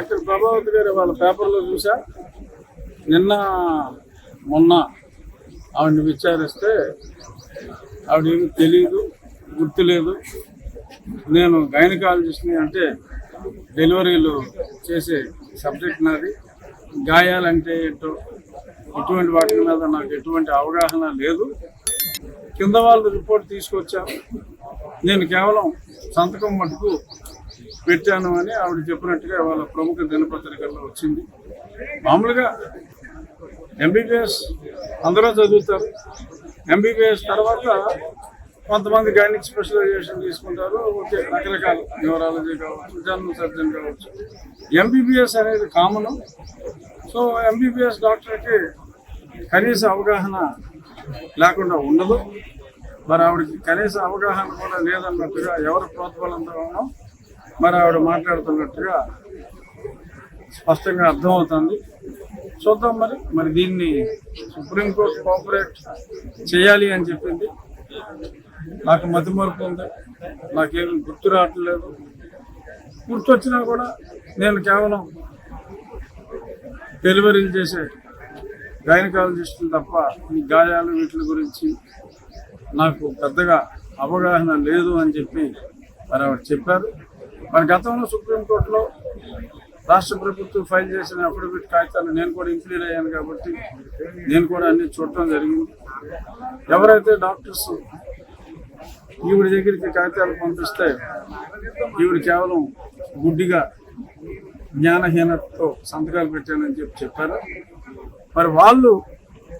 Doctor Prabhavati గారు వాళ్ళ పేపర్లో చూసా. నిన్న మొన్న ఆవిడని విచారిస్తే ఆవిడ ఏమి తెలియదు గుర్తులేదు. నేను గైనకాలజిస్ట్ని అంటే డెలివరీలు చేసే సబ్జెక్ట్ నాది. గాయాలంటే ఏంటో ఇటువంటి వాటి మీద నాకు ఎటువంటి అవగాహన లేదు. కింద వాళ్ళు రిపోర్ట్ తీసుకొచ్చారు. నేను కేవలం సంతకం మటుకు పెట్టాను అని ఆవిడ చెప్పినట్టుగా వాళ్ళ ప్రముఖ దినపత్రికల్లో వచ్చింది. మామూలుగా ఎంబీబీఎస్ అందరూ చదువుతారు. ఎంబీబీఎస్ తర్వాత కొంతమంది గైనిక్ స్పెషలైజేషన్ తీసుకుంటారు. ఓకే రకరకాల న్యూరాలజీ కావచ్చు జనరల్ సర్జన్ కావచ్చు. ఎంబీబీఎస్ అనేది కామన్ సో ఎంబీబీఎస్ డాక్టర్కి కనీస అవగాహన లేకుండా ఉండదు. మరి ఆవిడకి కనీస అవగాహన కూడా లేదన్నట్టుగా ఎవరు ప్రోత్బలంతో మరి ఆవిడ మాట్లాడుతున్నట్టుగా స్పష్టంగా అర్థమవుతుంది. చూద్దాం మరి. మరి దీన్ని సుప్రీంకోర్టు కోఆపరేట్ చేయాలి అని చెప్పింది. నాకు మతిమరుపు ఉంది. నాకేమి గుర్తు రావట్లేదు. గుర్తొచ్చినా కూడా నేను కేవలం డెలివరీలు చేసే గైనకాలజిస్టులు తప్ప ఈ గాయాలు వీటి గురించి నాకు పెద్దగా అవగాహన లేదు అని చెప్పి మరి ఆవిడ చెప్పారు. మరి గతంలో సుప్రీంకోర్టులో రాష్ట్ర ప్రభుత్వం ఫైల్ చేసిన అఫిడవిట్ కాగితాలు నేను కూడా ఇంక్లీర్ అయ్యాను కాబట్టి నేను కూడా అన్ని చూడటం జరిగింది. ఎవరైతే డాక్టర్స్ ఈవిడ దగ్గరికి కాగితాలు పంపిస్తే ఈవిడ కేవలం గుడ్డిగా జ్ఞానహీనతతో సంతకాలు పెట్టానని చెప్పి చెప్పారు. మరి వాళ్ళు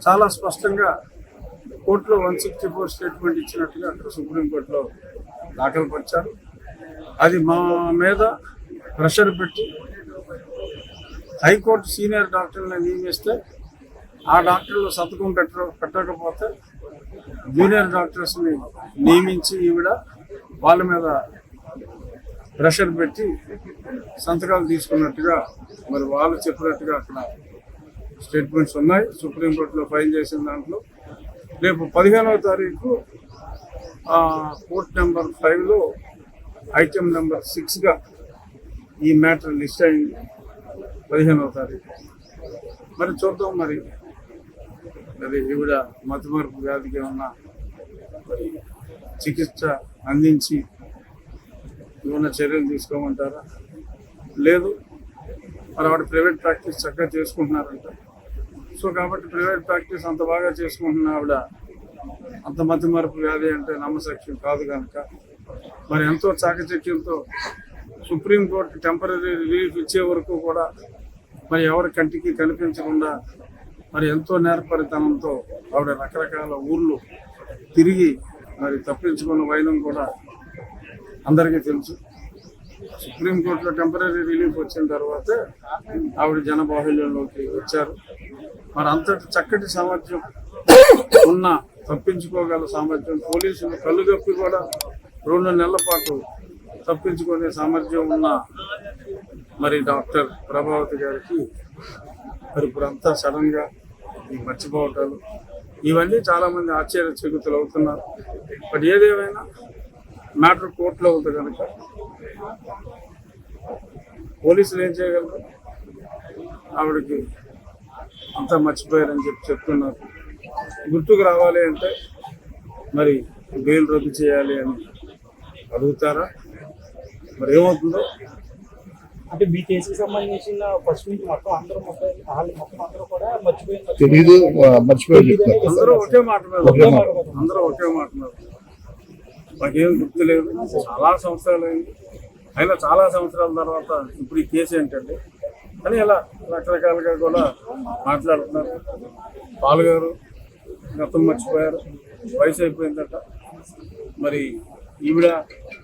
చాలా స్పష్టంగా కోర్టులో వన్ సిక్స్టీ ఫోర్ స్టేట్మెంట్ ఇచ్చినట్టుగా అక్కడ సుప్రీంకోర్టులో దాఖలు పరిచారు అది మా మీద ప్రెషర్ పెట్టి హైకోర్టు సీనియర్ డాక్టర్ని నియమిస్తే ఆ డాక్టర్లు సంతకం పెట్ట పెట్టకపోతే జూనియర్ డాక్టర్స్ని నియమించి ఈవిడ వాళ్ళ మీద ప్రెషర్ పెట్టి సంతకాలు తీసుకున్నట్టుగా మరి వాళ్ళు చెప్పినట్టుగా అక్కడ స్టేట్మెంట్స్ ఉన్నాయి. సుప్రీంకోర్టులో ఫైల్ చేసిన దాంట్లో రేపు పదిహేనవ తారీఖు ఆ, కోర్ట్ నెంబర్ ఫైవ్లో ఐటెం నెంబర్ సిక్స్గా ఈ మ్యాటర్ లిస్ట్ అయింది. పదిహేనవ తారీఖు. మరి చూద్దాం మరి. మరి ఈవిడ మతమరుపు వ్యాధికి ఏమన్నా మరి చికిత్స అందించి ఏమన్నా చర్యలు తీసుకోమంటారా? లేదు. మరి ఆవిడ ప్రైవేట్ ప్రాక్టీస్ చక్కగా చేసుకుంటున్నారంట. సో కాబట్టి ప్రైవేట్ ప్రాక్టీస్ అంత బాగా చేసుకుంటున్న ఆవిడ అంత మధ్య మరపు వ్యాధి అంటే నమ్మశక్యం కాదు కనుక మరి ఎంతో చాకచక్యంతో సుప్రీంకోర్టు టెంపరీ రిలీఫ్ ఇచ్చే వరకు కూడా మరి ఎవరి కంటికి కనిపించకుండా మరి ఎంతో నేర్పరితనంతో ఆవిడ రకరకాల ఊర్లు తిరిగి మరి తప్పించుకున్న వైనం కూడా అందరికీ తెలుసు. సుప్రీంకోర్టులో టెంపరీ రిలీఫ్ వచ్చిన తర్వాత ఆవిడ జనబాహుళ్యంలోకి వచ్చారు. మరి అంతటి చక్కటి సామర్థ్యం ఉన్న తప్పించుకోగల సామర్థ్యం పోలీసులు కళ్ళు కప్పి కూడా రెండు నెలల పాటు తప్పించుకునే సామర్థ్యం ఉన్న మరి డాక్టర్ ప్రభావతి గారికి మరి ఇప్పుడంతా సడన్గా ఈ మర్చిపోవటాలు ఇవన్నీ చాలా మంది ఆశ్చర్య చెగుతులు అవుతున్నారు. బట్ ఏదేమైనా మ్యాటర్ కోర్టులో ఉంది కనుక పోలీసులు ఏం చేయగలరు? ఆవిడకి అంతా మర్చిపోయారని చెప్పి చెప్తున్నారు. గుర్తుకు రావాలి అంటే మరి బెయిల్ రద్దు చేయాలి అని అడుగుతారా? మరి ఏమవుతుందో? అంటే మీ కేసుకి సంబంధించిన ఫస్ట్ నుంచి మొత్తం అందరూ మొత్తం వాళ్ళు మొత్తం అందరూ కూడా మర్చిపోయిన తెలీదు మర్చిపోయి అందరూ ఒకే మాట మీద. అందరూ ఒకే మాట మీద మాకేం గుర్తు లేదు చాలా సంవత్సరాలు అయింది. అయినా చాలా సంవత్సరాల తర్వాత ఇప్పుడు ఈ కేసు ఏంటంటే అని ఇలా రకరకాలుగా కూడా మాట్లాడుతున్నారు. పాలు గారు గతం మర్చిపోయారు. వయసు అయిపోయిందట. మరి ఈవిడ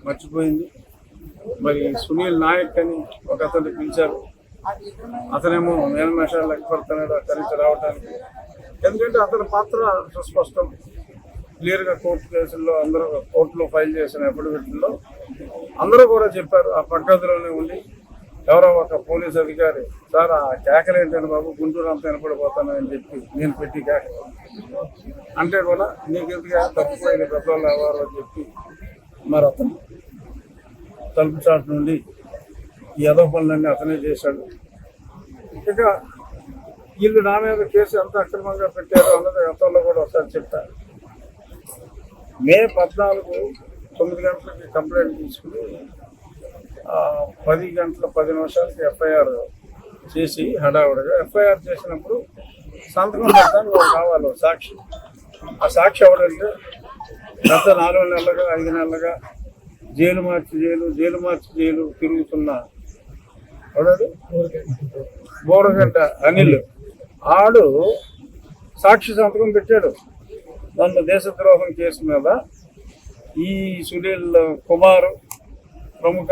మర్చిపోయింది. మరి సునీల్ నాయక్ అని ఒక అతన్ని పిలిచారు. అతనేమో మేనమేషాలు లెక్క పడుతున్నాడు అక్కడి నుంచి రావడానికి ఎందుకంటే అతని పాత్ర సుస్పష్టం. క్లియర్గా కోర్టు కేసుల్లో అందరూ కోర్టులో ఫైల్ చేసిన అఫిడవిట్లో అందరూ కూడా చెప్పారు ఆ పక్కదిలోనే ఉండి ఎవరో ఒక పోలీస్ అధికారి సార్ ఆ కేకలు ఏంటని బాబు? గుంటూరు అంతా వినపడిపోతానని అని చెప్పి నేను పెట్టి కేక అంటే కూడా నీకెందుకు? తప్పిపోయిన పెద్దవాళ్ళు ఎవరు అని చెప్పి మరి అతను తలుపు చాటు నుండి ఈ యదో పనులన్నీ అతనే చేశాడు. ఇక వీళ్ళు నా మీద కేసు ఎంత అక్రమంగా పెట్టారు అన్నది గతంలో కూడా ఒకసారి చెప్తా మే పద్నాలుగు తొమ్మిది గంటలకి కంప్లైంట్ తీసుకుని పది గంటల పది నిమిషాలకి ఎఫ్ఐఆర్ చేసి హడావుడిగా ఎఫ్ఐఆర్ చేసినప్పుడు సంతకం పెట్టడానికి కావాలి సాక్షి. ఆ సాక్షి ఎవడంటే గత నాలుగు నెలలుగా ఐదు నెలలుగా జైలు మార్చి జైలు జైలు మార్చి జైలు తిరుగుతున్న ఎవడాడు బోరగడ్డ అనిల్. ఆడు సాక్షి సంతకం పెట్టాడు. నన్ను దేశద్రోహం కేసు మీద ఈ సునీల్ కుమార్ ప్రముఖ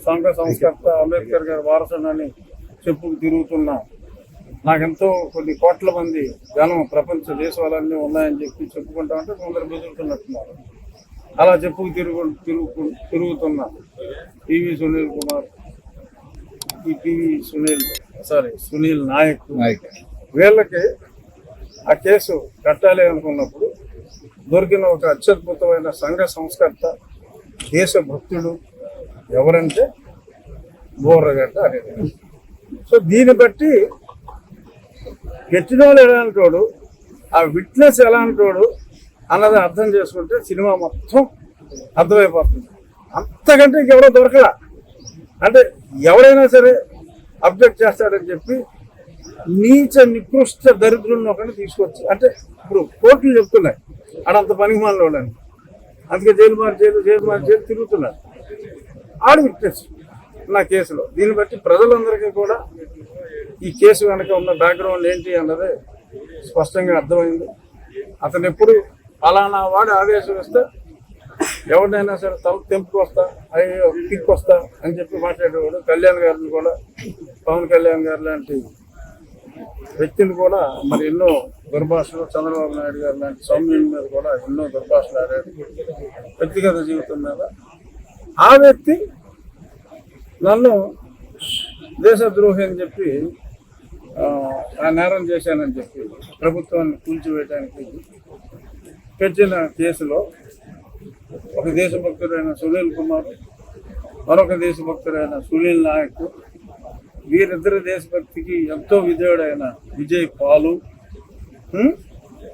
సంఘ సంస్కర్త అంబేద్కర్ గారి వారసునని చెప్పుకు తిరుగుతున్నా నాకెంతో కొన్ని కోట్ల మంది జనం ప్రపంచ దేశాలన్నీ ఉన్నాయని చెప్పి చెప్పుకుంటా ఉంటే కొందరు బెదురుతున్నట్టున్నారు అలా చెప్పుకు తిరుగు తిరుగు తిరుగుతున్నా పివి సునీల్ కుమార్ ఈ పివి సునీల్ సారీ సునీల్ నాయక్ నాయక్. వీళ్ళకి ఆ కేసు కట్టాలి అనుకున్నప్పుడు దొరికిన ఒక అత్యద్భుతమైన సంఘ సంస్కర్త దేశభక్తుడు ఎవరంటే బోర్రగడ్డ అనేది సో దీన్ని బట్టి గెట్టినోళ్ళు ఎలాంటోడు ఆ విట్నెస్ ఎలాంటోడు అన్నది అర్థం చేసుకుంటే సినిమా మొత్తం అర్థమైపోతుంది. అంతకంటే ఇంకెవరో దొరకలా అంటే ఎవరైనా సరే అబ్జెక్ట్ చేస్తాడని చెప్పి నీచ నికృష్ట దరిద్రులను ఒకటి తీసుకొచ్చి అంటే ఇప్పుడు కోర్టులు చెప్తున్నాయి ఆడంత పనికి మాలోడని అందుకే జైలు మారి జైలు జైలు మారి జైలు తిరుగుతున్నాడు ఆడు విట్నెస్ నా కేసులో. దీన్ని బట్టి ప్రజలందరికీ కూడా ఈ కేసు వెనక ఉన్న బ్యాక్గ్రౌండ్ ఏంటి అన్నది స్పష్టంగా అర్థమైంది. అతను ఎప్పుడు ఫలానా వాడు ఆదేశం ఇస్తే ఎవరినైనా సరే తల తెంపుకొస్తా అయ్యో పిక్కొస్తా అని చెప్పి మాట్లాడేవాడు. కళ్యాణ్ గారిని కూడా పవన్ కళ్యాణ్ గారు లాంటి వ్యక్తిని కూడా మరి ఎన్నో దుర్భాషలు చంద్రబాబు నాయుడు గారు లాంటి సౌమ్యుల మీద కూడా ఎన్నో దుర్భాషలు ఆడాడు. వ్యక్తిగత జీవితం మీద. ఆ వ్యక్తి నన్ను దేశద్రోహి అని చెప్పి ఆ, నేరం చేశానని చెప్పి ప్రభుత్వాన్ని కూల్చివేయడానికి పెట్టిన కేసులో ఒక దేశభక్తుడైన సునీల్ కుమార్ మరొక దేశభక్తుడైన సునీల్ నాయక్ వీరిద్దరి దేశభక్తికి ఎంతో విధేయుడైన విజయ్ పాలు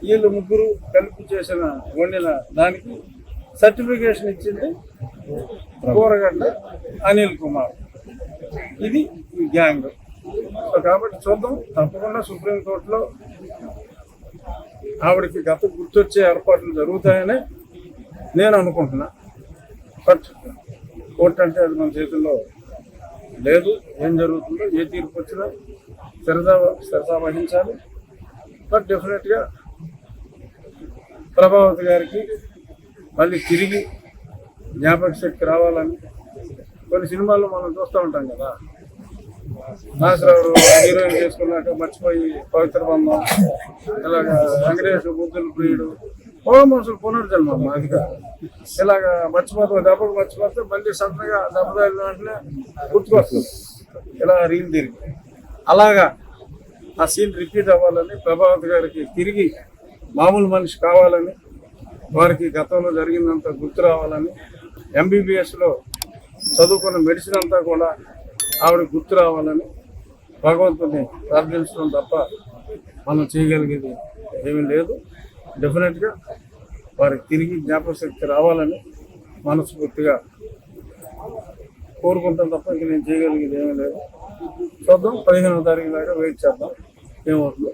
వీళ్ళు ముగ్గురు కలిపి చేసిన వండిన దానికి సర్టిఫికేషన్ ఇచ్చింది కూరగడ్డ అనిల్ కుమార్. ఇది గ్యాంగ్. కాబట్టి చూద్దాం. తప్పకుండా సుప్రీంకోర్టులో ఆవిడకి గత గుర్తొచ్చే ఏర్పాట్లు జరుగుతాయని నేను అనుకుంటున్నా. బట్ కోర్టు అంటే అది మన చేతుల్లో లేదు. ఏం జరుగుతుందో ఏ తీర్పు వచ్చినా సరదా సరదా వహించాలి. బట్ డెఫినెట్గా ప్రభావతి గారికి మళ్ళీ తిరిగి జ్ఞాపక శక్తి రావాలని కొన్ని సినిమాల్లో మనం చూస్తూ ఉంటాం కదా. నాగరావు హీరోయిన్ చేసుకున్నాక మర్చిపోయి పవిత్ర బంధం ఇలాగ వెంకటేశ్వర బుద్ధులు ప్రియుడు పూర్వమనుషులు పునర్జన్మ అది కాదు. ఇలాగ మర్చిపోతాం దెబ్బకు మర్చిపోతే మళ్ళీ సడన్గా దెబ్బ తగిలిన వెంటనే గుర్తుకొస్తుంది. ఇలా రీల్ తిరిగి. అలాగా ఆ సీన్ రిపీట్ అవ్వాలని ప్రభావత్ గారికి తిరిగి మామూలు మనిషి కావాలని వారికి గతంలో జరిగిందంతా గుర్తు రావాలని ఎంబీబీఎస్లో చదువుకున్న మెడిసిన్ అంతా కూడా ఆవిడ గుర్తు రావాలని భగవంతుని ప్రార్థించడం తప్ప మనం చేయగలిగేది ఏమీ లేదు. డెఫినెట్గా వారికి తిరిగి జ్ఞాపకశక్తి రావాలని మనస్ఫూర్తిగా కోరుకుంటాం తప్ప ఇంక నేను చేయగలిగేది ఏమీ లేదు. చూద్దాం పదిహేనవ తారీఖు దాకా వెయిట్ చేద్దాం. ఏమవుతుందో.